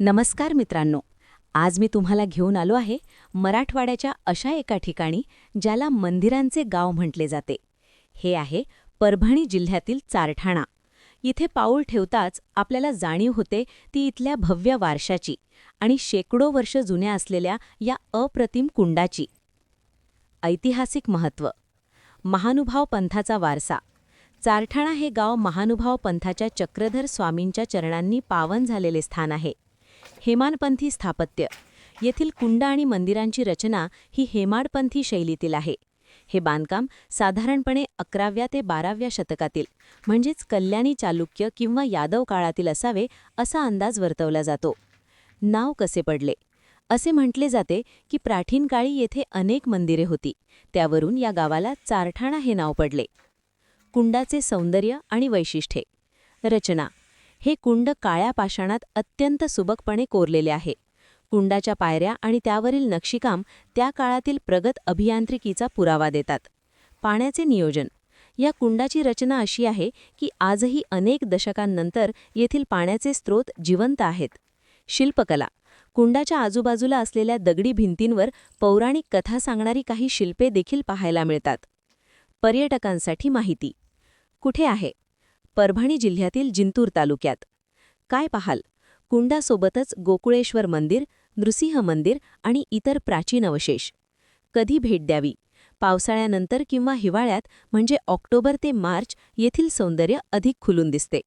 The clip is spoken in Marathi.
नमस्कार मित्रांनो. आज मी तुम्हाला घेऊन आलो आहे मराठवाड्याच्या अशा एका ठिकाणी ज्याला मंदिरांचे गाव म्हटले जाते. हे आहे परभणी जिल्ह्यातील चारठाणा. इथे पाऊल ठेवताच आपल्याला जाणीव होते ती इथल्या भव्य वारशाची आणि शेकडो वर्ष जुन्या असलेल्या या अप्रतिम कुंडाची. ऐतिहासिक महत्त्व महानुभाव पंथाचा वारसा. चारठाणा हे गाव महानुभाव पंथाच्या चक्रधर स्वामींच्या चरणांनी पावन झालेले स्थान आहे. हेमानपंथी स्थापत्य. येथील कुंड आणि मंदिरांची रचना ही हेमाडपंथी शैलीतील आहे. हे बांधकाम साधारणपणे अकराव्या ते बाराव्या शतकातील म्हणजेच कल्याणी चालुक्य किंवा यादव काळातील असावे असा अंदाज वर्तवला जातो. नाव कसे पडले? असे म्हटले जाते की प्राचीन काळी येथे अनेक मंदिरे होती. त्यावरून या गावाला चारठाणा हे नाव पडले. कुंडाचे सौंदर्य आणि वैशिष्ट्ये. रचना. हे कुंड काळ्या पाषाणात अत्यंत सुबकपणे कोरलेले आहे. कुंडाच्या पायऱ्या आणि त्यावरील नक्षीकाम त्या काळातील प्रगत अभियांत्रिकीचा पुरावा देतात. पाण्याचे नियोजन. या कुंडाची रचना अशी आहे की आजही अनेक दशकांनंतर येथील पाण्याचे स्रोत जिवंत आहेत. शिल्पकला. कुंडाच्या आजूबाजूला असलेल्या दगडी भिंतींवर पौराणिक कथा सांगणारी काही शिल्पे देखील पाहायला मिळतात. पर्यटकांसाठी माहिती. कुठे आहे? परभणी जिल्ह्यातील जिंतूर तालुक्यात. काय पाहाल? कुंडासोबतच गोकुळेश्वर मंदिर नृसिंह मंदिर आणि इतर प्राचीन अवशेष. कधी भेट द्यावी? पावसाळ्यानंतर किंवा हिवाळ्यात म्हणजे ऑक्टोबर ते मार्च येथील सौंदर्य अधिक खुलून दिसते.